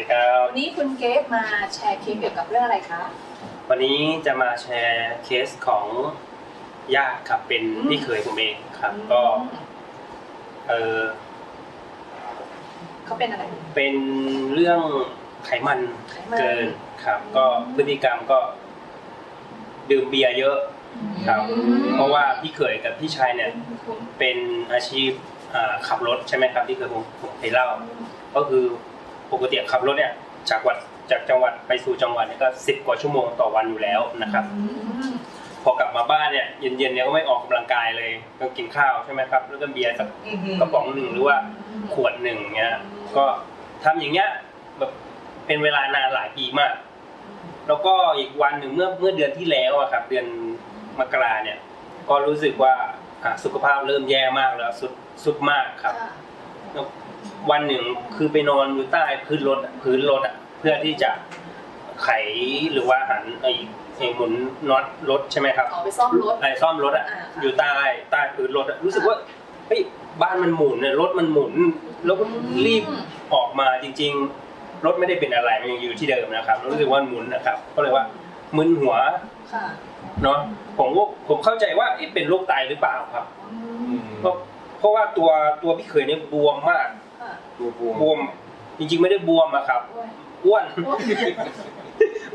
ดีครับ วันนี้คุณเกฟมาแชร์คลิปเกี่ยวกับเรื่องอะไรคะ วันนี้จะมาแชร์เคสของญาติครับ เป็นอืมพี่เขยผมเองครับ ก็อืมเออเขาเป็นอะไร เป็นเรื่องไขมันไขมันเกินครับ ก็พฤติกรรมก็ ดื่มเบียร์เยอะครับอืมเพราะว่าพี่เขยกับพี่ชายเนี่ย เป็นอาชีพอ่าขับรถใช่ไหมครับที่เคยผมผมเคยเล่า ก็คือ ปกติขับรถเนี่ยจากวัดจากจังหวัดไปสู่จังหวัดเนี่ยก็สิบกว่าชั่วโมงต่อวันอยู่แล้วนะครับอืมพอกลับมาบ้านเนี่ยเย็นๆเนี่ยก็ไม่ออกกำลังกายเลยก็กินข้าวใช่ไหมครับแล้วก็เบียร์สักกระป๋องหนึ่งหรือว่าขวดหนึ่งเงี้ยก็ทำอย่างเงี้ยแบบเป็นเวลานานหลายปีมาก แล้วก็อีกวันหนึ่งเมื่อเมื่อเดือนที่แล้วอะครับ เดือนมกราเนี่ย ก็รู้สึกว่าอะสุขภาพเริ่มแย่มากแล้วสุดสุดมากครับค่ะ วันหนึ่งคือไปนอนอยู่ใต้พื้นรถอะพื้นรถอะเพื่อที่จะไขหรือว่าหันไอ้ไอ้หมุนน็อตรถใช่ไหมครับออกไปซ่อมรถ ไอ้ซ่อมรถอะอ่าค่ะ อยู่ใต้ใต้พื้นรถอะรู้สึกว่าเฮ้ยบ้านมันหมุนเนี่ยรถมันหมุน แล้วก็รีบออกมาจริง ๆ รถไม่ได้เป็นอะไรมันยังอยู่ที่เดิมนะครับ รู้สึกว่ามันหมุนนะครับ ก็เลยว่ามึนหัวค่ะเนาะผมว่าผมเข้าใจว่าเอ๊ะเป็นโรคไตหรือเปล่าครับอืม เพราะเพราะว่าตัวตัวพี่เขยเนี่ยบวมมากค่ะตัวบวมบวม จริงๆไม่ได้บวมอะครับด้วยอ้วน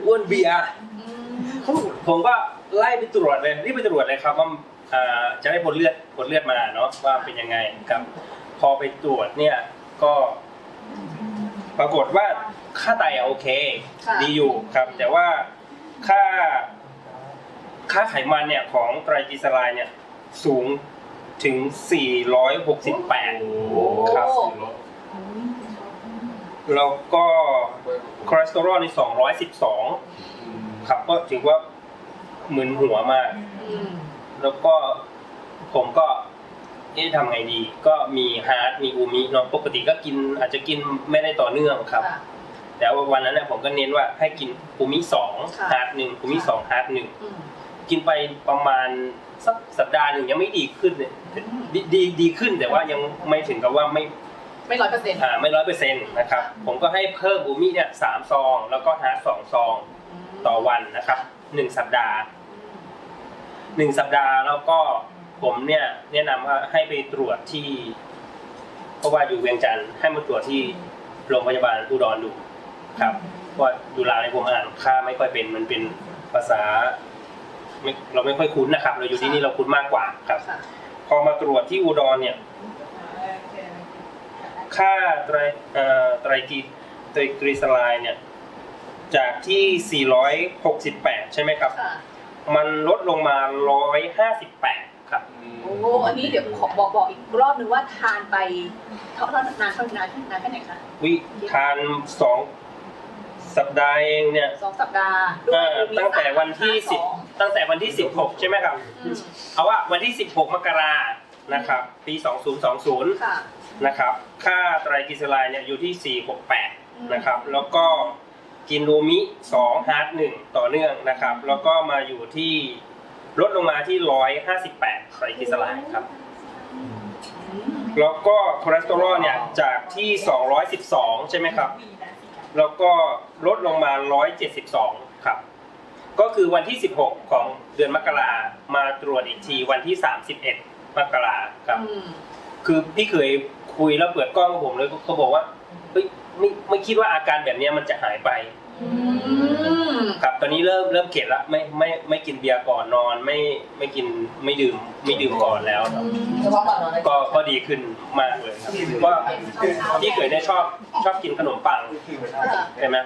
อ้วนเบียร์อืมผมก็ไล่ไปตรวจเลยรีบไปตรวจเลยครับว่าอ่าจะได้ผลเลือดผลเลือดมาเนาะว่าเป็นยังไงครับ พอไปตรวจเนี่ยก็ ปรากฏว่าค่าไตอะโอเคค่ะดีอยู่ครับ แต่ว่าค่า ค่าไขมันเนี่ยของไตรกลีเซอไรด์เนี่ยสูง ถึง 468 ครับอืมแล้วก็คอเลสเตอรอลใน 212 ครับ ก็ถือว่ามึนหัวมากอืมแล้วก็ผมก็เอ๊ะทำไงดี ก็มีฮาร์ดมีอูมิเนาะปกติก็กินอาจจะกินไม่ได้ต่อเนื่องครับค่ะแต่ว่าวันนั้นเนี่ยผมก็เน้นว่าให้กินอูมิสองค่ะฮาร์ดหนึ่งอูมิสองฮาร์ดหนึ่งอืม กินไปประมาณสักสัปดาห์หนึ่งยังไม่ดีขึ้นเลยดีดีดีขึ้นแต่ว่ายังไม่ถึงกับว่าไม่ไม่ร้อยเปอร์เซ็นต์อ่าไม่ร้อยเปอร์เซ็นต์นะครับผมก็ให้เพิ่มอูมิเนี่ยสามซอง แล้วก็ฮาร์ดสองซองต่อวันนะครับหนึ่งสัปดาห์หนึ่งสัปดาห์แล้วก็ผมเนี่ยแนะนำว่าให้ไปตรวจที่ เพราะว่าอยู่เวียงจันทร์ให้มาตรวจที่โรงพยาบาลอุดรดูครับเพราะว่าดูลาวในผมอ่านค่าไม่ค่อยเป็นมันเป็นภาษาไม่ เราไม่ค่อยคุ้นนะครับ เราอยู่ที่นี่เราคุ้นมากกว่าครับค่ะพอมาตรวจที่อุดรเนี่ย ค่าไตรเอ่อไตรกลีไตรกลีเซอไรด์เนี่ย จากที่ 468 ใช่ไหมครับค่ะมันลดลงมา 158 ครับ โอ้โหอันนี้เดี๋ยวขอบอกบอกอีกรอบนึงว่าทานไปเท่าเท่านานเท่านานนานแค่ไหนคะวิทานสองสัปดาห์เองเนี่ยสองสัปดาห์ด้วเอ่ยอตั้งแต่วันที่สอง10 ตั้งแต่วันที่ 16 ใช่ไหมครับ อืมเอาว่าวันที่ 16 มกรานะครับ ปี2020ค่ะนะครับ ค่าไตรกลีเซอไรด์เนี่ยอยู่ที่อืม468 นะครับ แล้วก็กินโรมิ 2 ฮาร์ด1ต่อเนื่องนะครับ แล้วก็มาอยู่ที่ลดลงมาที่ 158 ไตรกลีเซอไรด์ครับอืมแล้วก็คอเลสเตอรอลเนี่ยจากที่ 212 ใช่ไหมครับ แล้วก็ลดลงมา 172ครับ ก็คือวันที่ 16 ของเดือนมกรามาตรวจอีกทีวันที่ 31 มกราครับ อืมคือพี่เคยคุยแล้วเปิดกล้องกับผมเลยเขาบอกว่าเฮ้ยไม่ไม่คิดว่าอาการแบบเนี้ยมันจะหายไปอืม ครับตอนนี้เริ่มเริ่มเข็ดละไม่ไม่ไม่กินเบียร์ก่อนนอนไม่ไม่กินไม่ดื่มไม่ดื่มก่อนแล้วครับเฉพาะก่อนนอนก็ก็ดีขึ้นมากเลยครับว่าพี่เคยได้ชอบชอบกินขนมปังค่ะใช่ไหม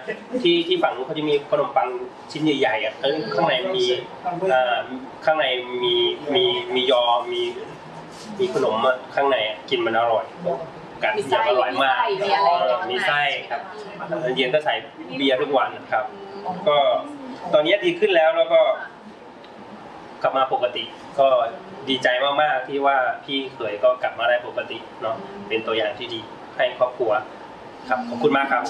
ที่ที่ฝั่งนู้นเขาจะมีขนมปังชิ้นใหญ่ๆอะแล้วข้างในมีอ่าข้างในมีมีมียอมีมีขนมอะข้างในอะกินมันอร่อย กัดมีเสีไส้ยงอร่อยมากมีอะไรอย่างเงี้ย มีไส้ครับอืมแล้วเย็นก็ใส่เบียร์ทุกวันครับอืมก็ตอนนี้ดีขึ้นแล้วแล้วก็ กลับมาปกติ ก็ดีใจมากๆที่ว่าพี่เขยก็กลับมาได้ปกติเนาะเป็นตัวอย่างที่ดีให้ครอบครัว ครับขอบคุณมากครับ